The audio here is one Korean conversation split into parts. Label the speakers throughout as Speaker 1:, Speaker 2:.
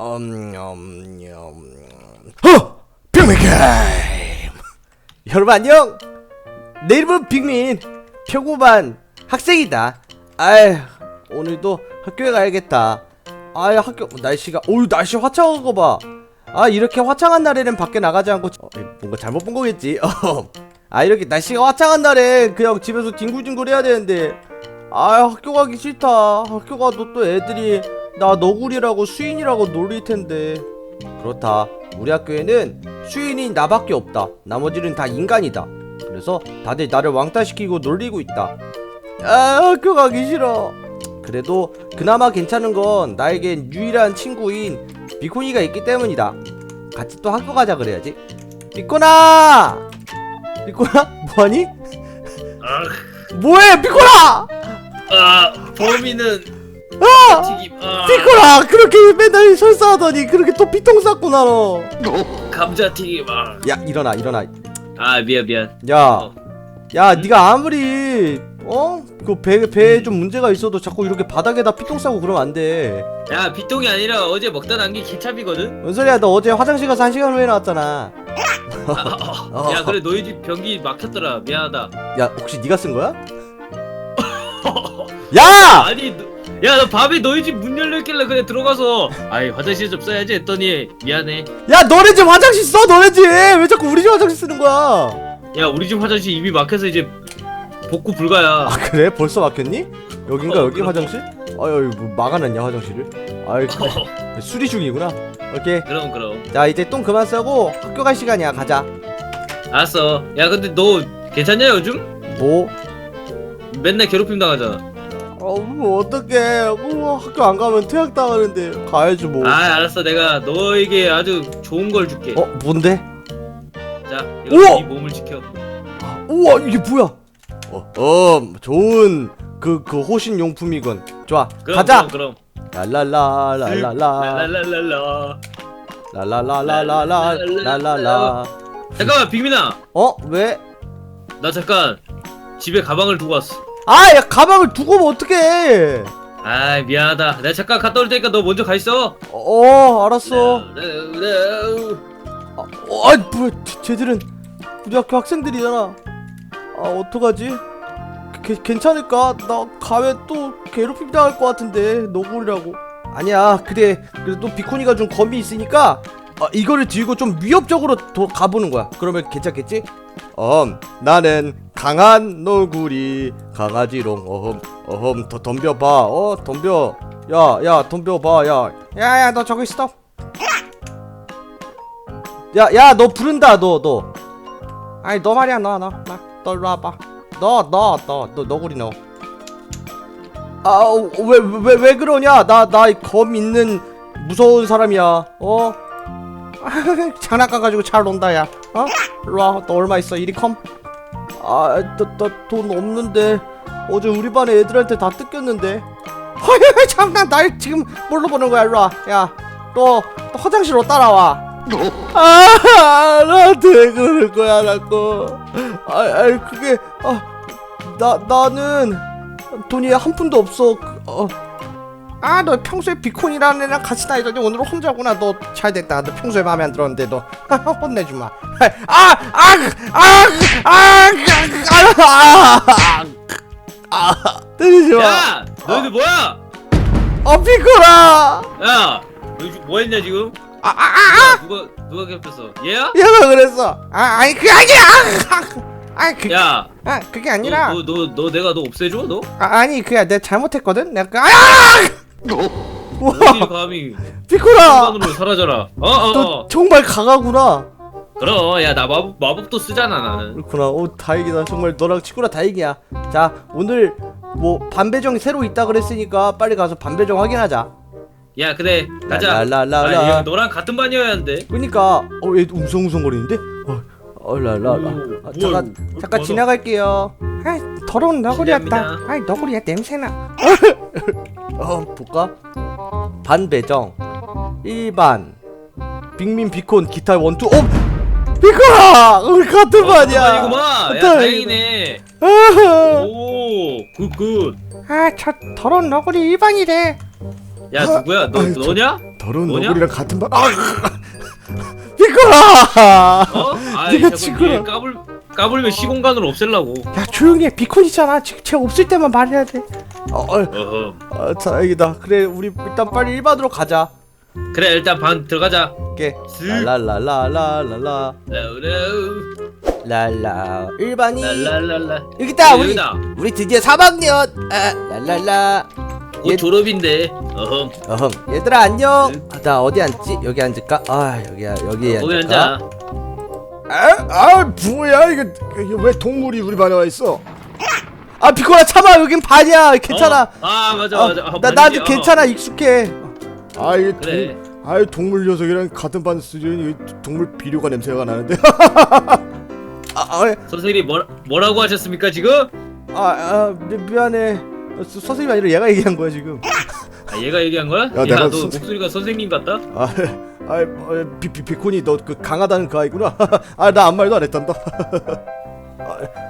Speaker 1: 음, 음, 음. 허! 빅민 게임! 여러분 안녕! 내 이름은 빅민 표고반 학생이다 아휴 오늘도 학교에 가야겠다 아휴 학교 날씨가 어우 날씨 화창한 거봐아 이렇게 화창한 날에는 밖에 나가지 않고 어, 뭔가 잘못 본 거겠지 어. 아 이렇게 날씨가 화창한 날에 그냥 집에서 뒹굴뒹굴 해야 되는데 아 학교 가기 싫다 학교 가도 또 애들이 나 너구리라고 수인이라고 놀릴 텐데. 그렇다. 우리 학교에는 수인이 나밖에 없다. 나머지는 다 인간이다. 그래서 다들 나를 왕따시키고 놀리고 있다. 아 학교 가기 싫어. 그래도 그나마 괜찮은 건 나에겐 유일한 친구인 비코니가 있기 때문이다. 같이 또 학교 가자 그래야지. 비코나! 비코나? 뭐하니?
Speaker 2: 아,
Speaker 1: 뭐해 비코나!
Speaker 2: 아 범인은
Speaker 1: 아!
Speaker 2: 튀김 아,
Speaker 1: 그렇게 맨날 설사하더니 그렇게 또 피통 쌌구나 너.
Speaker 2: 감자 튀김 아,
Speaker 1: 야 일어나 일어나.
Speaker 2: 아 미안 미안
Speaker 1: 야,
Speaker 2: 어.
Speaker 1: 야 네가 아무리 어? 그 배 배에 좀 문제가 있어도 자꾸 이렇게 바닥에다 피통 싸고 그러면 안 돼.
Speaker 2: 야 비통이 아니라 어제 먹다 남긴 케찹이거든
Speaker 1: 뭔 소리야? 너 어제 화장실 가서 한 시간 후에 나왔잖아.
Speaker 2: 아, 어. 야 그래 너희 집 변기 막혔더라 미안하다
Speaker 1: 야 혹시 네가 쓴 거야? 야!
Speaker 2: 아니 야 나 밤에 너희 집 문 열려있길래 그냥 들어가서 아이 화장실 좀 써야지 했더니 미안해
Speaker 1: 야 너네 집 화장실 써 너네 집. 왜 자꾸 우리 집 화장실 쓰는 거야?
Speaker 2: 야 우리 집 화장실 이미 막혀서 이제 복구 불가야
Speaker 1: 아 그래? 벌써 막혔니? 여긴가
Speaker 2: 어,
Speaker 1: 여기
Speaker 2: 그럼.
Speaker 1: 화장실? 아유 뭐 막아놨냐 화장실을? 아이 그래.
Speaker 2: 어,
Speaker 1: 수리 중이구나. 오케이.
Speaker 2: 그럼 그럼
Speaker 1: 자 이제 똥 그만 싸고 학교 갈 시간이야 가자
Speaker 2: 알았어 야 근데 너 괜찮냐 요즘?
Speaker 1: 뭐?
Speaker 2: 맨날 괴롭힘 당하잖아
Speaker 1: 어 뭐 어떡해. 어, 학교 안 가면 퇴학 당하는데 가야지 뭐.
Speaker 2: 아 알았어. 내가 너에게 아주 좋은 걸 줄게.
Speaker 1: 어? 뭔데?
Speaker 2: 자
Speaker 1: 우와!
Speaker 2: 이거 네 몸을 지켜.
Speaker 1: 우와 이게 뭐야? 어, 어 좋은 그 그 호신 용품이군. 좋아
Speaker 2: 그럼,
Speaker 1: 가자.
Speaker 2: 그럼
Speaker 1: 랄랄라 랄랄라.
Speaker 2: 랄랄랄라.
Speaker 1: 랄랄라랄랄라. 랄랄라.
Speaker 2: 잠깐만 빅민아.
Speaker 1: 어? 왜?
Speaker 2: 나 잠깐 집에 가방을 두고 왔어
Speaker 1: 아 야 가방을 두고 오면 어떡해.
Speaker 2: 아 미안하다. 내가 잠깐 갔다 올 테니까 너 먼저 가 있어.
Speaker 1: 어 알았어.
Speaker 2: 네, 네, 네.
Speaker 1: 아, 어, 아이 뭐야 쟤- 쟤들은 우리 학교 학생들이잖아. 아 어떡하지? 게, 괜찮을까? 나 가면 또 괴롭힘 당할 것 같은데 너구리라고. 아니야 그래 그래도 비코니가 좀 검이 있으니까 아, 이거를 들고 좀 위협적으로 도, 가보는 거야. 그러면 괜찮겠지 음 나는 강한 너구리 강아지롱 어흠 어흠 더 덤벼봐 어 덤벼 야야 덤벼봐 야 야야 너 저기 있어 야, 야, 너 부른다, 너, 너. 아니, 너 말이야, 너, 너, 너, 너 일로 와봐. 너, 너, 너, 너, 너구리 너. 아, 어, 왜, 왜, 왜 그러냐? 나, 나 검 있는 무서운 사람이야. 어? 장난감 가지고 잘 논다, 야. 어? 일로 와, 너 얼마 있어? 이리 컴? 아, 나, 나돈 없는데. 어제 우리 반에 애들한테 다 뜯겼는데. 허이, 잠깐, 날 지금 뭘로 보는 거야, 일로 와. 야, 너, 너 화장실로 따라와. 아, 나한테 그럴 거야, 라고. 아, 아, 그게, 아, 나, 나는 돈이 한 푼도 없어. 그, 어. 아, 너 평소에 비콘이라는 애랑 같이 다니더니 오늘 혼자구나. 너 잘 됐다. 너 평소에 마음에 안 들었는데 너 혼내지 마. 아, 아, 아, 아, 아, 아, 아, 아, 때리지 마.
Speaker 2: 야 너희들 뭐야
Speaker 1: 어, 비콘아.
Speaker 2: 야 너희 지금 뭐 했냐 지금
Speaker 1: 아, 아, 아,
Speaker 2: 누가 누가 누가 괴롭혔어 얘야?
Speaker 1: 얘가 그랬어. 아, 아니 그게 아니야. 아, 그,
Speaker 2: 야
Speaker 1: 아, 그게 아니라.
Speaker 2: 너, 너, 너, 너 내가 너 없애줘 너?
Speaker 1: 아, 아니 그야 내가 잘못했거든. 내가 그- 아! 와,
Speaker 2: 감히
Speaker 1: 비코라.
Speaker 2: 순간으로 사라져라 어어어
Speaker 1: 너 정말 강하구나.
Speaker 2: 그럼 야 나 마법, 마법도 쓰잖아 나는
Speaker 1: 그렇구나. 오 다행이다. 정말 너랑 친구라 다행이야. 자 오늘 뭐 반배정이 새로 있다 그랬으니까 빨리 가서 반배정 확인하자.
Speaker 2: 야 그래 가자
Speaker 1: 랄랄랄라.
Speaker 2: 아, 얘 너랑 같은 반이어야 하는데
Speaker 1: 그러니까 어얘 웅성웅성거리는데? 어, 어 랄랄라.
Speaker 2: 오,
Speaker 1: 아,
Speaker 2: 뭐야,
Speaker 1: 잠깐
Speaker 2: 이거.
Speaker 1: 잠깐
Speaker 2: 뭐야,
Speaker 1: 지나갈게요. 아 더러운 너구리였다.
Speaker 2: 실례합니다.
Speaker 1: 아 너구리야 냄새나. 어 볼까? 반배정 일반 빅민 비콘 기타 원투 어 비콘아 우리 같은 반이야.
Speaker 2: 반이구만 야
Speaker 1: 다행이다.
Speaker 2: 다행이네
Speaker 1: 아하.
Speaker 2: 오 굿굿
Speaker 1: 아, 저 더러운 너구리 일반이래.
Speaker 2: 야 누구야 너
Speaker 1: 아유, 저-
Speaker 2: 너냐?
Speaker 3: 더러운
Speaker 2: 뭐냐?
Speaker 3: 너구리랑 같은 방. 아, 비코라.
Speaker 2: 어? 아이
Speaker 3: 네가
Speaker 2: 자꾸. 얘 까불 까불면 시공간으로 없앨라고.
Speaker 1: 야 조용히 해 비콘이잖아 지금 쟤 없을 때만 말해야 돼 어, 어,
Speaker 2: 어허.
Speaker 1: 어 다행이다 그래 우리 일단 빨리 일반으로 가자
Speaker 2: 그래 일단 방 들어가자.
Speaker 1: 오케이
Speaker 2: 쓱.
Speaker 1: 랄랄랄랄랄라
Speaker 2: 라우라우.
Speaker 1: 랄라 일반이
Speaker 2: 랄랄랄라.
Speaker 1: 여기 있다 우리
Speaker 2: 여기다.
Speaker 1: 우리 드디어 3학년 아 랄랄라
Speaker 2: 곧
Speaker 1: 얘-
Speaker 2: 졸업인데. 어흠.
Speaker 1: 어흠 얘들아 안녕 아, 나 어디 앉지 여기 앉을까 아 여기야 여기
Speaker 2: 거기
Speaker 1: 앉을까
Speaker 2: 앉아.
Speaker 3: 아, 아 뭐야 이거 이거 왜 동물이 우리 반에 와 있어?
Speaker 1: 아 비코라 참아 여긴 반이야 괜찮아
Speaker 2: 어. 아 맞아
Speaker 1: 어,
Speaker 2: 맞아. 어,
Speaker 1: 나
Speaker 2: 반이지.
Speaker 1: 나도
Speaker 2: 어.
Speaker 1: 괜찮아 익숙해
Speaker 3: 아 이게
Speaker 2: 그래.
Speaker 3: 동, 아 동물 녀석이랑 같은 반 쓰니 동물 비료가 냄새가 나는데.
Speaker 1: 아, 아,
Speaker 2: 선생님이 뭐 뭐라고 하셨습니까 지금?
Speaker 1: 아, 아 미, 미안해 어, 서- 선생님이 아니라 얘가 얘기한 거야 지금
Speaker 2: 아 얘가 얘기한 거야? 야,
Speaker 3: 내가
Speaker 2: 너
Speaker 3: 선생-
Speaker 2: 목소리가 선생님 같다?
Speaker 3: 아, 아, 어, 비, 비, 비콘이 너 그 강하다는 그 아이구나. 아, 나 아무 말도 안 했단다.
Speaker 2: 어,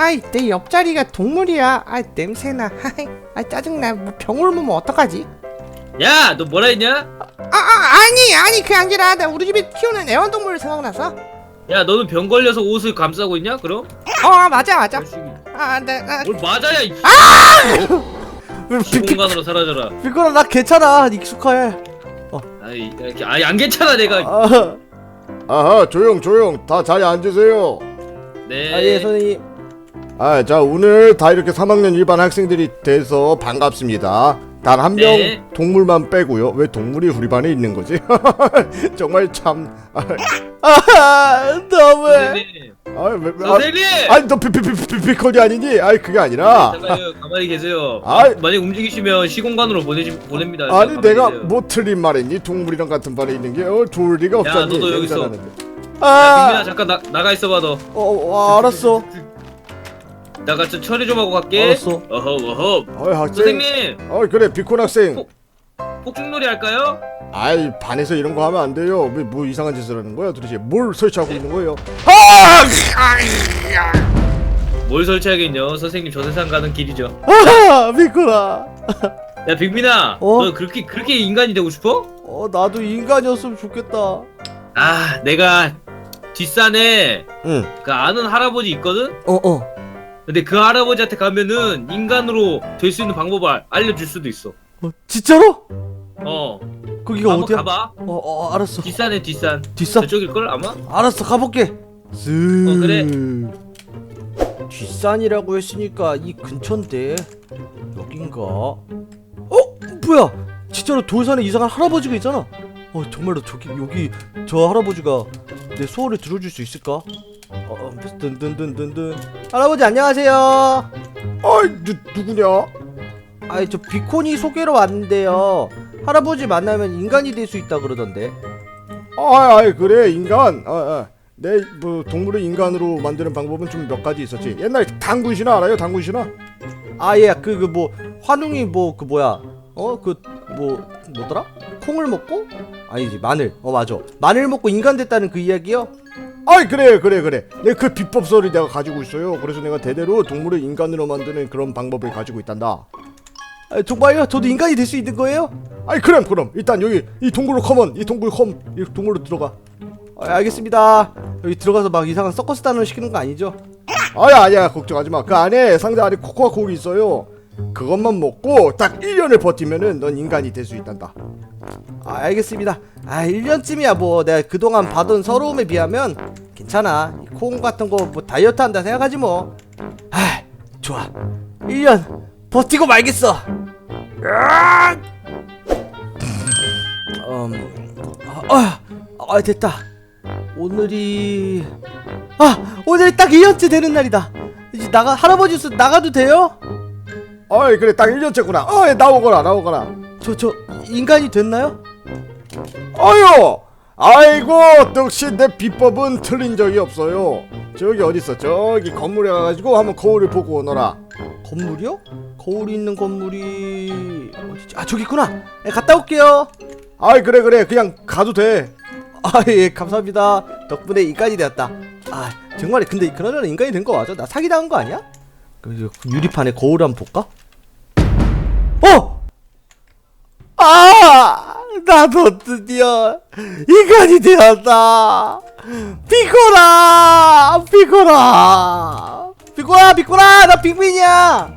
Speaker 1: 아이 내 옆자리가 동물이야 아 냄새나 아이 아 짜증나 뭐병 옮으면 어떡하지
Speaker 2: 야, 너 뭐라 했냐?
Speaker 1: 아, 아 아니 아니 그게 아니라 나 우리 집에 키우는 애완동물 생각나서
Speaker 2: 야, 너는 병 걸려서 옷을 감싸고 있냐? 그럼?
Speaker 1: 어 맞아 맞아
Speaker 2: 자식이.
Speaker 1: 아나
Speaker 2: 뭘 맞아야 이
Speaker 1: 비, 비,
Speaker 2: 공간으로 사라져라.
Speaker 1: 비코라 나 괜찮아 익숙해
Speaker 2: 아이, 이렇게 아이 안 괜찮아 내가.
Speaker 1: 아,
Speaker 3: 아하, 조용, 조용. 다 자리에 앉으세요.
Speaker 2: 네.
Speaker 1: 아, 예 선생님
Speaker 3: 아, 자, 오늘 다 이렇게 3학년 일반 학생들이 돼서 반갑습니다. 단 한 명
Speaker 2: 네.
Speaker 3: 동물만 빼고요. 왜 동물이 우리 반에 있는 거지? 정말 참. 아,
Speaker 1: 아 너무해
Speaker 2: 선생님.
Speaker 3: 아, 왜, 왜, 아,
Speaker 2: 선생님.
Speaker 3: 아니 너 비비비비비콘이 아니니? 아이 그게 아니라
Speaker 2: 잠깐요. 가만히 계세요.
Speaker 3: 아이.
Speaker 2: 만약 움직이시면 시공간으로 보내지 보냅니다.
Speaker 3: 아니
Speaker 2: 가만히
Speaker 3: 내가
Speaker 2: 계세요.
Speaker 3: 뭐 틀린 말했니? 동물이랑 같은 반에 있는 게 어, 좋을 리가 없잖니.
Speaker 2: 너도 여기 있어.
Speaker 3: 냄새나는데.
Speaker 2: 야, 빅민아
Speaker 1: 아
Speaker 2: 잠깐 나 나가 있어봐 너.
Speaker 1: 어, 어, 알았어
Speaker 2: 나가 좀 처리 좀 하고 갈게.
Speaker 1: 알았어
Speaker 2: 어허 어허.
Speaker 3: 어이 학생.
Speaker 2: 선생님
Speaker 3: 어 그래 비콘 학생.
Speaker 2: 어. 폭죽놀이 할까요?
Speaker 3: 아이 반에서 이런 거 하면 안 돼요. 왜 뭐 이상한 짓을 하는 거야 도대체? 뭘 설치하고 있는 거예요?
Speaker 2: 뭘 설치하겠냐? 선생님 저 세상 가는 길이죠.
Speaker 1: 아 비코라
Speaker 2: 야 빅민아,
Speaker 1: 어?
Speaker 2: 너 그렇게 그렇게 인간이 되고 싶어?
Speaker 1: 어 나도 인간이었으면 좋겠다
Speaker 2: 아, 내가 뒷산에
Speaker 1: 응
Speaker 2: 그 아는 할아버지 있거든.
Speaker 1: 어 어
Speaker 2: 근데 그 할아버지한테 가면은 인간으로 될 수 있는 방법을 알- 알려줄 수도 있어.
Speaker 1: 어, 진짜로?
Speaker 2: 어,
Speaker 1: 거기가
Speaker 2: 한번
Speaker 1: 어디야?
Speaker 2: 가봐.
Speaker 1: 어, 어 알았어
Speaker 2: 뒷산에 뒷산.
Speaker 1: 뒷산?
Speaker 2: 저쪽일 걸 아마?
Speaker 1: 알았어 가볼게 쓱
Speaker 2: 어, 그래.
Speaker 1: 뒷산이라고 했으니까 이 근처인데 여긴가? 어? 뭐야 진짜로 돌산에 이상한 할아버지가 있잖아 어 정말로 저기 여기 저 할아버지가 내 소원을 들어줄 수 있을까? 어, 어 든든든든든 할아버지 안녕하세요
Speaker 3: 어이 누 누구냐?
Speaker 1: 아이 저 비콘이 소개로 왔는데요 할아버지 만나면 인간이 될 수 있다 그러던데
Speaker 3: 아, 아이 그래 인간. 아, 아. 내뭐 동물을 인간으로 만드는 방법은 좀 몇 가지 있었지. 옛날에 당군 신화 알아요? 당군 신화?
Speaker 1: 아 예 그 그 뭐 환웅이 뭐 그 뭐야 어 그 뭐 뭐더라 콩을 먹고 아니지 마늘 어 맞아 마늘 먹고 인간 됐다는 그 이야기요
Speaker 3: 아이 그래 그래 그래 내 그 비법서를 내가 가지고 있어요. 그래서 내가 대대로 동물을 인간으로 만드는 그런 방법을 가지고 있단다.
Speaker 1: 아, 정말요? 저도 인간이 될 수 있는 거예요?
Speaker 3: 아이 그럼 그럼. 일단 여기 이 동굴로 컴온 이 동굴 컴이 동굴로 들어가.
Speaker 1: 아, 알겠습니다. 여기 들어가서 막 이상한 서커스 단어 시키는 거 아니죠?
Speaker 3: 아야 아야 걱정하지 마그 안에 상자 안에 코코아 콩이 있어요. 그것만 먹고 딱 1년을 버티면은 넌 인간이 될 수 있단다
Speaker 1: 아 알겠습니다. 아 1년쯤이야. 뭐 내가 그동안 받은 서러움에 비하면 괜찮아. 이콩 같은 거 뭐 다이어트 한다 생각하지 뭐 아 좋아. 1년 버티고 말겠어! 음, 아, 아, 아 됐다. 오늘이 아 오늘이 딱 1년째 되는 날이다. 이제 나가 할아버지 수 나가도 돼요?
Speaker 3: 어이 그래. 딱 1년째구나. 어이 나오거라 나오거라
Speaker 1: 저 저 인간이 됐나요?
Speaker 3: 어휴 아이고 역시 내 비법은 틀린 적이 없어요 저기 어딨어 저기 건물에 가가지고 한번 거울을 보고 오너라
Speaker 1: 건물이요? 거울이 있는 건물이 어디지? 아 저기 있구나. 네, 갔다 올게요.
Speaker 3: 아이 그래 그래 그냥 가도 돼
Speaker 1: 아예 감사합니다. 덕분에 인간이 되었다. 아 정말 근데 그나저나 인간이 된 거 맞아? 나 사기 당한 거 아니야? 그, 그 유리판에 거울 한번 볼까? 어! 아 나도 드디어 인간이 되었다. 비코라, 비코라, 비코라, 비코라, 나 빅민이야.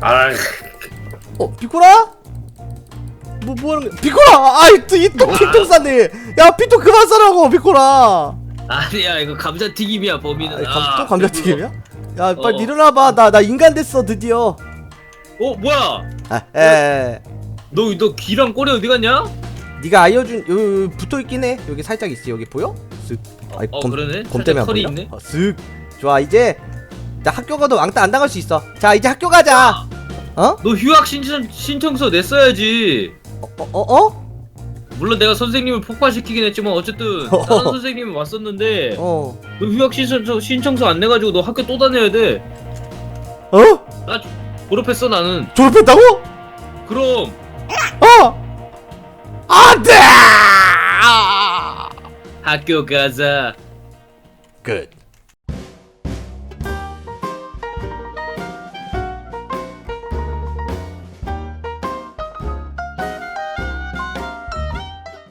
Speaker 2: 아
Speaker 1: 어, 비코라? 뭐 뭐 하는 거야? 비코라, 아이 또 이또 피통 쌌네. 야, 피통 그만 싸라고, 비코라.
Speaker 2: 아니야 이거 감자튀김이야 범인은
Speaker 1: 아, 감,
Speaker 2: 아,
Speaker 1: 또 감자튀김이야? 야, 빨리
Speaker 2: 어.
Speaker 1: 일어나봐. 나 나 인간 됐어 드디어.
Speaker 2: 어 뭐야
Speaker 1: 아, 에.
Speaker 2: 너 너 귀랑 꼬리 어디 갔냐?
Speaker 1: 네가 알려준 요, 요 붙어 있긴 해. 여기 살짝 있어. 여기 보여? 쓱. 아이,
Speaker 2: 어
Speaker 1: 검,
Speaker 2: 그러네
Speaker 1: 검
Speaker 2: 살짝
Speaker 1: 때문에 안
Speaker 2: 털이
Speaker 1: 보이나?
Speaker 2: 있네
Speaker 1: 어, 쓱. 좋아 이제 나 학교 가도 왕따 안 당할 수 있어. 자 이제 학교 가자. 어?
Speaker 2: 너 휴학 신청, 신청서 냈어야지
Speaker 1: 어? 어? 어?
Speaker 2: 물론 내가 선생님을 폭파시키긴 했지만 어쨌든 다른 선생님이 왔었는데
Speaker 1: 어.
Speaker 2: 너 휴학 신청서, 신청서 안 내가지고 너 학교 또 다녀야 돼
Speaker 1: 어?
Speaker 2: 나 졸업했어 나는
Speaker 1: 졸업했다고?
Speaker 2: 그럼
Speaker 1: 어? 안돼!
Speaker 2: 학교 가자
Speaker 1: 끝.